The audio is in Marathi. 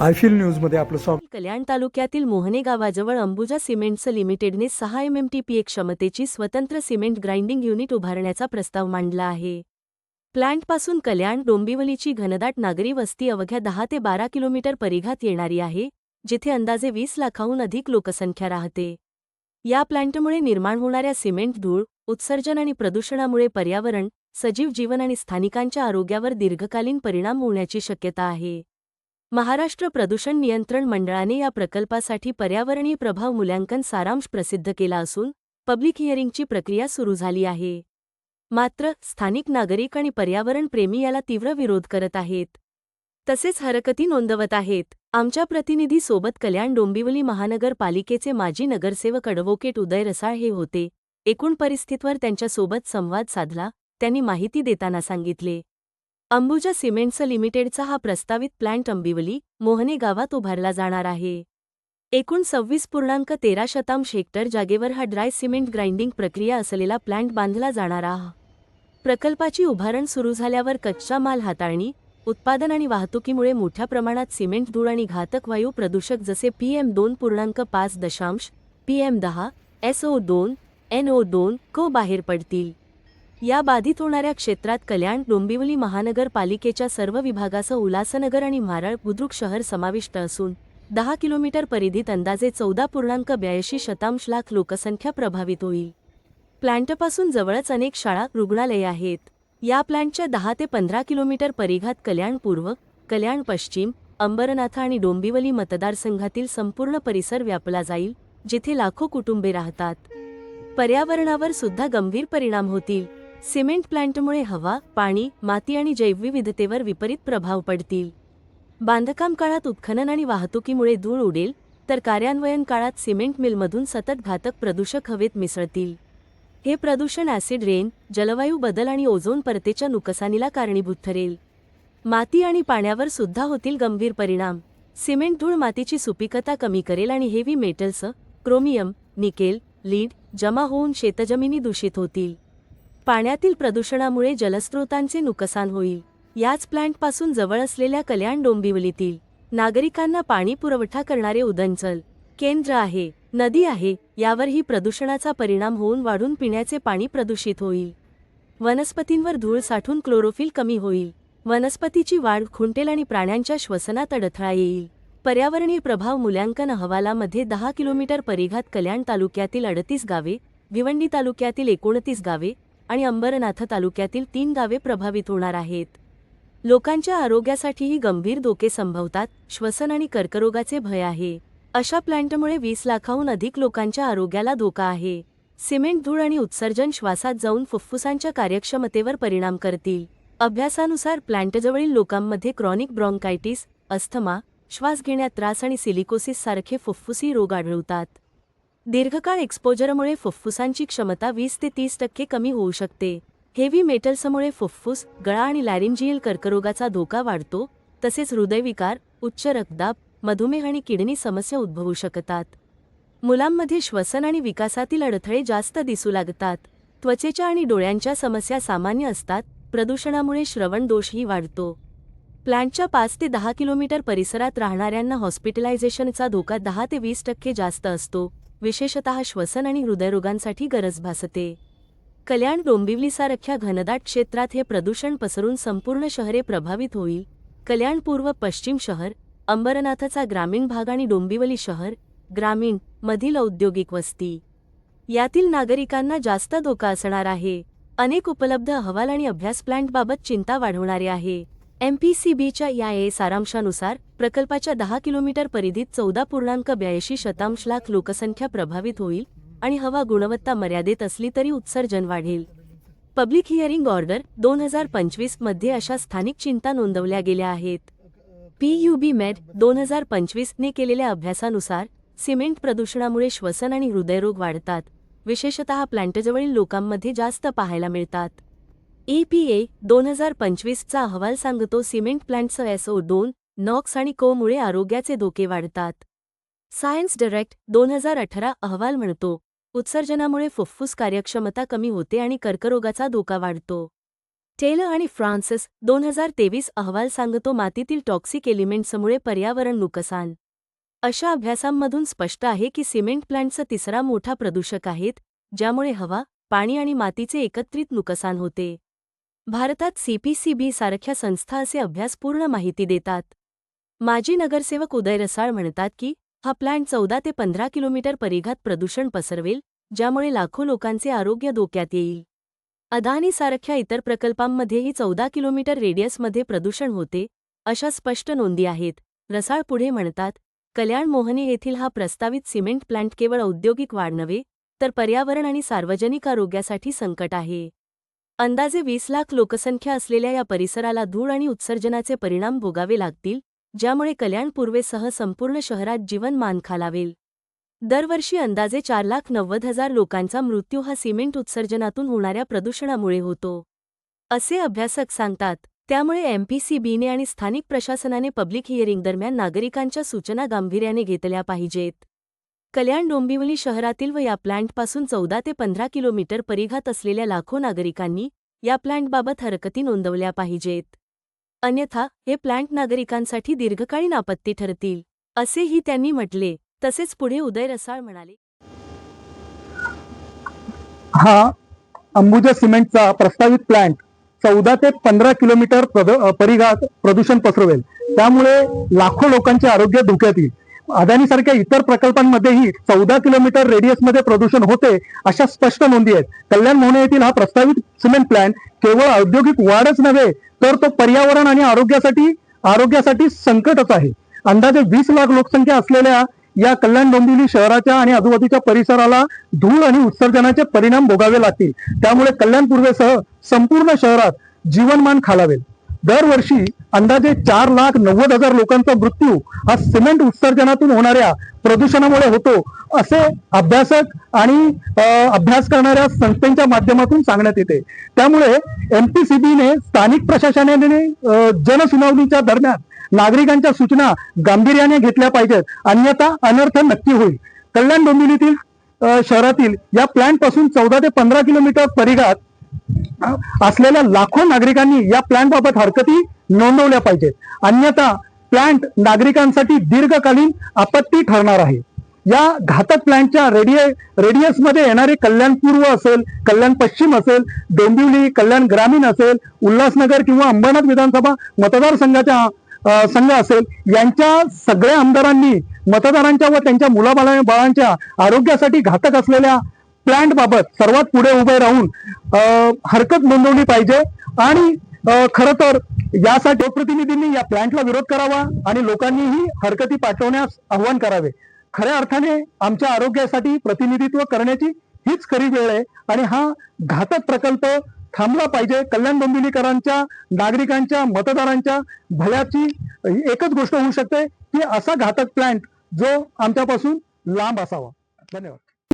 आयफिल न्यूजमध्ये आपलं स्वागत. कल्याण तालुक्यातील मोहने गावाजवळ अंबुजा सिमेंट्स लिमिटेडने सहा एमएमटीपीए क्षमतेची स्वतंत्र सिमेंट ग्राइंडिंग युनिट उभारण्याचा प्रस्ताव मांडला आहे. प्लांटपासून कल्याण डोंबिवलीची घनदाट नागरी वस्ती अवघ्या दहा ते बारा किलोमीटर परिघात येणारी आहे जिथे अंदाजे वीस लाखाहून अधिक लोकसंख्या राहते. या प्लांटमुळे निर्माण होणाऱ्या सिमेंट धूळ उत्सर्जन आणि प्रदूषणामुळे पर्यावरण सजीव जीवन आणि स्थानिकांच्या आरोग्यावर दीर्घकालीन परिणाम होण्याची शक्यता आहे. महाराष्ट्र प्रदूषण नियंत्रण मंडळाने या प्रकल्पासाठी पर्यावरणीय प्रभाव मूल्यांकन सारांश प्रसिद्ध केला असून पब्लिक हिअरिंगची प्रक्रिया सुरू झाली आहे. मात्र स्थानिक नागरिक आणि पर्यावरण प्रेमी याला तीव्र विरोध करत आहेत. तसेच हरकती नोंदवत आहेत. आमच्या प्रतिनिधी सोबत कल्याण डोंबिवली महानगरपालिकेचे माजी नगरसेवक अडव्होकेट उदय रसाळ हे होते. एकूण परिस्थितीवर त्यांच्यासोबत संवाद साधला त्यांनी माहिती देताना सांगितले. अंबुजा सिमेंट्स लिमिटेडचा हा प्रस्तावित प्लांट अंबिवली मोहने गावात उभारला जाणार आहे. एकूण सव्वीस पूर्णांक तेरा शतांश हेक्टर जागेवर हा ड्राय सिमेंट ग्राइंडिंग प्रक्रिया असलेला प्लांट बांधला जाणार आहे. प्रकल्पाची उभारण सुरू झाल्यावर कच्चा माल हाताळणी उत्पादन आणि वाहतुकीमुळे मोठ्या प्रमाणात सिमेंट धूळ आणि घातक वायू प्रदूषक जसे पीएम दोन पूर्णांक पाच दशांश पीएम दहा एसओ दोन एनओ दोन को बाहेर पडतील. या बाधित होणाऱ्या क्षेत्रात कल्याण डोंबिवली महानगरपालिकेच्या सर्व विभागासह उल्हासनगर आणि मारळ बुद्रुक शहर समाविष्ट असून दहा किलोमीटर परिधीत अंदाजे चौदा पूर्णांक ब्याऐंशी शतांश लाख लोकसंख्या प्रभावित होईल. प्लांटपासून जवळच अनेक शाळा रुग्णालये आहेत. या प्लांटच्या दहा ते पंधरा किलोमीटर परिघात कल्याण पूर्व कल्याण पश्चिम अंबरनाथ आणि डोंबिवली मतदारसंघातील संपूर्ण परिसर व्यापला जाईल जिथे लाखो कुटुंबे राहतात. पर्यावरणावर सुद्धा गंभीर परिणाम होतील. सिमेंट प्लांटमुळे हवा पाणी माती आणि जैवविविधतेवर विपरीत प्रभाव पडतील. बांधकाम काळात उत्खनन आणि वाहतुकीमुळे धूळ उडेल तर कार्यान्वयन काळात सिमेंट मिलमधून सतत घातक प्रदूषक हवेत मिसळतील. हे प्रदूषण ॲसिड रेन जलवायू बदल आणि ओझोन परतेच्या नुकसानीला कारणीभूत ठरेल. माती आणि पाण्यावर सुद्धा होतील गंभीर परिणाम. सिमेंट धूळ मातीची सुपिकता कमी करेल आणि heavy metals chromium nickel lead जमा होऊन शेतजमिनी दूषित होतील. पाण्यातील प्रदूषणामुळे जलस्रोतांचे नुकसान होईल. याच प्लांटपासून जवळ असलेल्या कल्याण डोंबिवलीतील नागरिकांना पाणी पुरवठा करणारे उदंचल केंद्र आहे नदी आहे यावरही प्रदूषणाचा परिणाम होऊन वाढून पिण्याचे पाणी प्रदूषित होईल. वनस्पतींवर धूळ साठून क्लोरोफिल कमी होईल. वनस्पतीची वाढ खुंटेल आणि प्राण्यांच्या श्वसनात अडथळा येईल. पर्यावरणीय प्रभाव मूल्यांकन अहवालामध्ये दहा किलोमीटर परिघात कल्याण तालुक्यातील अडतीस गावे भिवंडी तालुक्यातील एकोणतीस गावे आणि अंबरनाथ तालुक्यातील तीन गावे प्रभावित होणार आहेत. लोकांच्या आरोग्यासाठीही गंभीर धोके संभवतात श्वसन आणि कर्करोगाचे भय आहे. अशा प्लांटमुळे वीस लाखाहून अधिक लोकांच्या आरोग्याला धोका आहे. सिमेंट धूळ आणि उत्सर्जन श्वासात जाऊन फुफ्फुसांच्या कार्यक्षमतेवर परिणाम करतील. अभ्यासानुसार प्लांटजवळील लोकांमध्ये क्रॉनिक ब्रॉन्कायटिस अस्थमा श्वास घेण्यात त्रास आणि सिलिकोसिस सारखे फुफ्फुसी रोग आढळतात. दीर्घकाळ एक्सपोजरमुळे फुफ्फुसांची क्षमता वीस ते तीस टक्के कमी होऊ शकते. हेवी मेटल्समुळे फुफ्फुस गळा आणि लॅरिंजियल कर्करोगाचा धोका वाढतो तसेच हृदयविकार उच्च रक्तदाब मधुमेह आणि किडनी समस्या उद्भवू शकतात. मुलांमध्ये श्वसन आणि विकासातील अडथळे जास्त दिसू लागतात. त्वचेच्या आणि डोळ्यांच्या समस्या सामान्य असतात प्रदूषणामुळे श्रवण दोषही वाढतो. प्लांटच्या पाच ते दहा किलोमीटर परिसरात राहणाऱ्यांना हॉस्पिटलायझेशनचा धोका दहा ते वीस टक्के जास्त असतो. विशेषतः श्वसन आणि हृदयरोगांसाठी गरज भासते. कल्याण डोंबिवलीसारख्या घनदाट क्षेत्रात हे प्रदूषण पसरून संपूर्ण शहरे प्रभावित होईल. कल्याण पूर्व पश्चिम शहर अंबरनाथचा ग्रामीण भाग आणि डोंबिवली शहर ग्रामीण मधील औद्योगिक वस्ती. यातील नागरिकांना जास्त धोका असणार आहे. अनेक उपलब्ध अहवाल आणि अभ्यास प्लांटबाबत चिंता वाढवणारे आहे. एमपीसीबीच्या या ए सारांशानुसार प्रकल्पाच्या दहा किलोमीटर परिधीत चौदा पूर्णांक ब्याऐंशी शतांश लाख लोकसंख्या प्रभावित होईल आणि हवा गुणवत्ता मर्यादेत असली तरी उत्सर्जन वाढेल. पब्लिक हिअरिंग ऑर्डर दोन हजार पंचवीसमध्ये अशा स्थानिक चिंता नोंदवल्या गेल्या आहेत. पीयूबी मेड दोन हजार पंचवीसने केलेल्या अभ्यासानुसार सिमेंट प्रदूषणामुळे श्वसन आणि हृदयरोग वाढतात. विशेषतः प्लांटजवळील लोकांमध्ये जास्त पाहायला मिळतात. ईपीए दोन हजार पंचवीसचा अहवाल सांगतो सिमेंट प्लांटचं एसओ दोन नॉक्स आणि कोमुळे आरोग्याचे धोके वाढतात. सायन्स डायरेक्ट दोन हजार अठरा अहवाल म्हणतो उत्सर्जनामुळे फुफ्फुस कार्यक्षमता कमी होते आणि कर्करोगाचा धोका वाढतो. टेलर आणि फ्रान्सिस दोन हजार तेवीस अहवाल सांगतो मातीतील टॉक्सिक एलिमेंट्समुळे पर्यावरण नुकसान. अशा अभ्यासांमधून स्पष्ट आहे की सिमेंट प्लांटचा तिसरा मोठा प्रदूषक आहेत ज्यामुळे हवा पाणी आणि मातीचे एकत्रित नुकसान होते. भारतात सीपीसीबी सारख्या संस्था असे अभ्यासपूर्ण माहिती देतात. माजी नगरसेवक उदय रसाळ म्हणतात की हा प्लांट चौदा ते पंधरा किलोमीटर परिघात प्रदूषण पसरवेल ज्यामुळे लाखो लोकांचे आरोग्य धोक्यात येईल. अदानीसारख्या इतर प्रकल्पांमध्येही चौदा किलोमीटर रेडियसमध्ये प्रदूषण होते अशा स्पष्ट नोंदी आहेत. रसाळ पुढे म्हणतात कल्याण मोहने येथील हा प्रस्तावित सिमेंट प्लांट केवळ औद्योगिक वाढ नव्हे तर पर्यावरण आणि सार्वजनिक आरोग्यासाठी संकट आहे. अंदाजे वीस लाख लोकसंख्या असलेल्या या परिसराला धूळ आणि उत्सर्जनाचे परिणाम भोगावे लागतील ज्यामुळे कल्याण पूर्वेसह संपूर्ण शहरात जीवनमान खालावेल. दरवर्षी अंदाजे चार लाख नव्वद हजार लोकांचा मृत्यू हा सिमेंट उत्सर्जनातून होणाऱ्या प्रदूषणामुळे होतो. असे अभ्यासक सांगतात त्यामुळे एमपीसीबीने आणि स्थानिक प्रशासनाने पब्लिक हिअरिंग दरम्यान नागरिकांच्या सूचना गांभीर्याने घेतल्या पाहिजेत. कल्याण डोंबिवली शहरातील व या प्लांटपासून चौदा ते पंधरा किलोमीटर परिघात असलेल्या लाखो नागरिकांनी या प्लांटबाबत हरकती नोंदवल्या पाहिजेत. अन्यथा हे प्लांट नागरिकांसाठी दीर्घकालीन आपत्ती ठरतील असेही त्यांनी म्हटले. तसेच पुढे उदय रसाळ म्हणाले. हा अंबुजा सिमेंटचा प्रस्तावित प्लांट चौदा ते पंधरा किलोमीटर परिघात प्रदूषण पसरवेल. त्यामुळे लाखो लोकांचे आरोग्य धोक्यात येईल. अदानीसारख्या इतर प्रकल्पांमध्येही चौदा किलोमीटर रेडियसमध्ये प्रदूषण होते अशा स्पष्ट नोंदी आहेत. कल्याण मोहने येथील हा प्रस्तावित सिमेंट प्लॅन केवळ औद्योगिक वाढच नव्हे तर तो पर्यावरण आणि आरोग्यासाठी आरोग्यासाठी संकटच आहे. अंदाजे वीस लाख लोकसंख्या असलेल्या या कल्याण डोंबिवली शहराच्या आणि आजूबाजूच्या परिसराला धूळ आणि उत्सर्जनाचे परिणाम भोगावे लागतील. त्यामुळे कल्याण पूर्वेसह संपूर्ण शहरात जीवनमान खालावेल. दरवर्षी अंदाजे चार लाख नव्वद हजार लोकांचा मृत्यू हा सिमेंट उत्सर्जनातून होणाऱ्या प्रदूषणामुळे होतो असे अभ्यासक आणि अभ्यास करणाऱ्या संस्थेच्या माध्यमातून सांगण्यात येते. त्यामुळे एमपीसीबीने स्थानिक प्रशासनाने जनसुनावणीच्या दरम्यान नागरिकांच्या सूचना गांभीर्याने घेतल्या पाहिजेत. अन्यथा अनर्थ नक्की होईल. कल्याण डोंबिवलीतील शहरातील या प्लांटपासून चौदा ते पंधरा किलोमीटर परिघात असलेल्या लाखो नागरिकांनी या प्लांट बाबत हरकती नोंदवल्या पाहिजेत. अन्यथा प्लांट नागरिकांसाठी दीर्घकालीन आपत्ती ठरणार आहे. या घातक प्लांटच्या रेडिय रेडियसमध्ये येणारे कल्याण पूर्व असेल कल्याण पश्चिम असेल डोंबिवली कल्याण ग्रामीण असेल उल्हासनगर किंवा अंबरनाथ विधानसभा मतदारसंघाच्या संघ असेल यांच्या सगळ्या आमदारांनी मतदारांच्या व त्यांच्या मुलाबाला बाळांच्या आरोग्यासाठी घातक असलेल्या प्लांट बाबत सर्वात पुढे उभे राहून हरकत नोंदवली पाहिजे. आणि खर तर यासाठी लोकप्रतिनिधींनी या प्लांटला विरोध करावा आणि लोकांनीही हरकती पाठवण्यास आव्हान करावे. खऱ्या अर्थाने आमच्या आरोग्यासाठी प्रतिनिधित्व करण्याची हीच खरी वेळ आहे. आणि हा घातक प्रकल्प थांबला पाहिजे. कल्याण डोंबिवलीकरांच्या नागरिकांच्या मतदारांच्या भल्याची एकच गोष्ट होऊ शकते की असा घातक प्लांट जो आमच्यापासून लांब असावा. धन्यवाद.